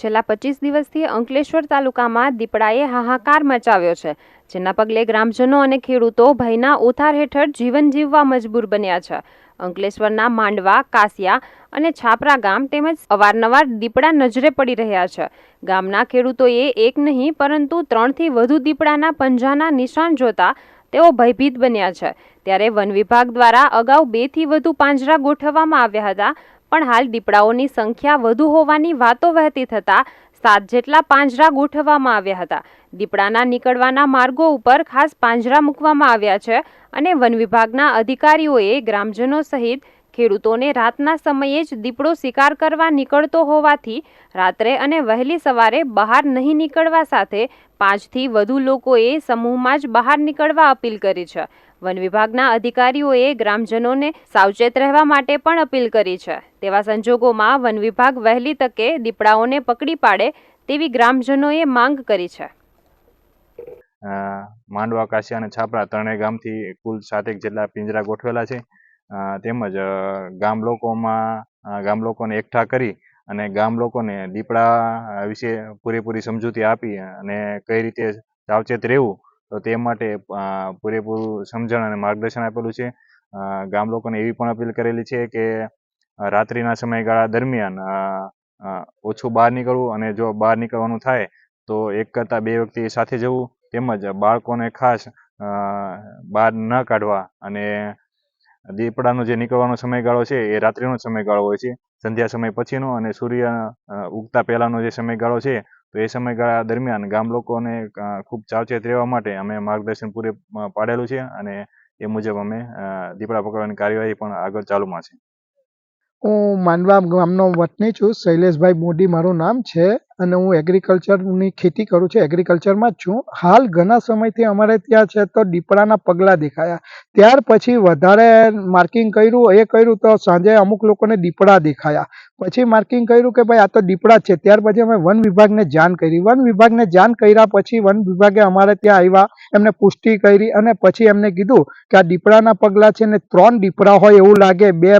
છેલ્લા પચીસ દિવસથી અંકલેશ્વર તાલુકામાં દીપડાએ હાહાકાર મચાવ્યો છે, જેના પગલે ગ્રામજનો અને ખેડૂતો ભયના ઓથાર હેઠળ જીવન જીવવા મજબૂર બન્યા છે. અંકલેશ્વરના માંડવા, કાસિયા અને છાપરા ગામ તેમજ અવારનવાર દીપડા નજરે પડી રહ્યા છે. ગામના ખેડૂતોએ એક નહીં, પરંતુ ત્રણથી વધુ દીપડાના પંજાના નિશાન જોતા તેઓ ભયભીત બન્યા છે. ત્યારે વન વિભાગ દ્વારા અગાઉ બેથી વધુ પાંજરા ગોઠવવામાં આવ્યા હતા. પણ હાલ દીપડાઓની સંખ્યા વધુ હોવાની વાતો વહેતી થતા સાત જેટલા પાંજરા ગોઠવવામાં આવ્યા હતા. દીપડાના નીકળવાના માર્ગો ઉપર ખાસ પાંજરા મૂકવામાં આવ્યા છે અને વન વિભાગના અધિકારીઓએ ગ્રામજનો સહિત ખેડૂતોને રાતના સમયે જ દીપડો શિકાર કરવા નીકળતો હોવાથી રાત્રે અને વહેલી સવારે બહાર નહીં નીકળવા સાથે પાંચથી વધુ લોકોએ સમૂહમાં જ બહાર નીકળવા અપીલ કરી છે. વન વિભાગના અધિકારીઓએ ગ્રામજનોને સાવચેત રહેવા માટે પણ અપીલ કરી છે. તેવા સંજોગોમાં વન વિભાગ વહેલી તકે દીપડાઓને પકડી પાડે તેવી ગ્રામજનોએ માંગ કરી છે. માંડવા, કાશી અને છાપરા ત્રણેય ગામથી કુલ સાતેક જેટલા પિંજરા ગોઠવેલા છે. તેમજ ગામ લોકોમાં ગામ લોકોને એકઠા કરી અને ગામ લોકોને દીપડા વિશે પૂરેપૂરી સમજૂતી આપી અને કઈ રીતે સાવચેત રહેવું તો તે માટે પૂરેપૂરું સમજણ અને માર્ગદર્શન આપેલું છે. ગામ લોકોને એવી પણ અપીલ કરેલી છે કે રાત્રિના સમયગાળા દરમિયાન ઓછું બહાર નીકળવું અને જો બહાર નીકળવાનું થાય, તો એક કરતાં બે વ્યક્તિ સાથે જવું તેમજ બાળકોને ખાસ બહાર ન કાઢવા અને દીપડાનો જે નીકળવાનો સમયગાળો છે, એ રાત્રિનો સમયગાળો હોય છે. સંધ્યા સમય પછીનો અને સૂર્ય ઉગતા પહેલાંનો જે સમયગાળો છે તો એ સમયગાળા દરમિયાન ગામ લોકોને ખૂબ સાવચેત રહેવા માટે અમે માર્ગદર્શન પૂરે પાડેલું છે અને એ મુજબ અમે દીપડા પકડવાની કાર્યવાહી પણ આગળ ચાલુમાં છે. હું માંડવા ગામનો વતની છું, શૈલેષભાઈ મોદી મારું નામ છે. અને હું એગ્રીકલ્ચરની ખેતી કરું છું એગ્રીકલ્ચરમાં જ છું. હાલ ઘણા સમયથી અમારે ત્યાં છે તો દીપડાના પગલાં દેખાયા. ત્યાર પછી વધારે માર્કિંગ કર્યું, એ કર્યું તો સાંજે અમુક લોકોને દીપડા દેખાયા. પછી માર્કિંગ કર્યું કે ભાઈ આ તો દીપડા છે. ત્યાર પછી અમે વન વિભાગને જાણ કરી. વન વિભાગને જાણ કર્યા પછી વન વિભાગે અમારે ત્યાં આવ્યા, એમને પુષ્ટિ કરી અને પછી એમને કીધું કે આ દીપડાના પગલાં છે ને ત્રણ દીપડા હોય એવું લાગે, બે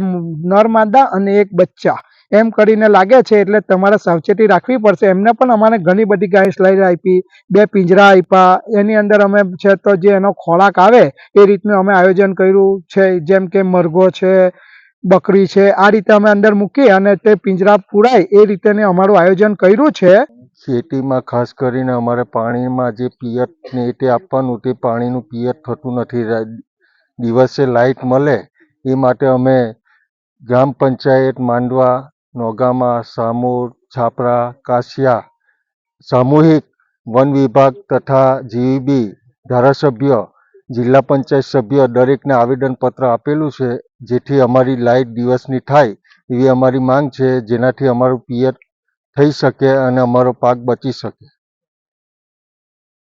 નર માદા અને એક બચ્ચા. એમ કરીને લાગે છે એટલે તમારે સાવચેતી રાખવી પડશે. એમને પણ અમારે ઘણી બધી ગાઈડલાઈન આપી, બે પિંજરા આપ્યા એની અંદર અમે છે તો જે એનો ખોરાક આવે એ રીતનું અમે આયોજન કર્યું છે. જેમ કે મરઘો છે, બકરી છે, આ રીતે અમે અંદર મૂકી અને તે પિંજરા પુરાય એ રીતે અમારું આયોજન કર્યું છે. ખેતીમાં ખાસ કરીને અમારે પાણીમાં જે પિયત ને તે આપવાનું તે પાણીનું પિયત થતું નથી. દિવસે લાઇટ મળે એ માટે અમે ગ્રામ પંચાયત માંડવા નોગામા, સામોર, છાપરા કાસિયા સામૂહિક વન વિભાગ તથા જીવીબી ધારાસભ્ય, જિલ્લા પંચાયત સભ્ય દરેકને આવેદનપત્ર આપેલું છે, જેથી અમારી લાઇટ દિવસની થાય એવી અમારી માંગ છે, જેનાથી અમારું પિયત થઈ શકે અને અમારો પાક બચી શકે.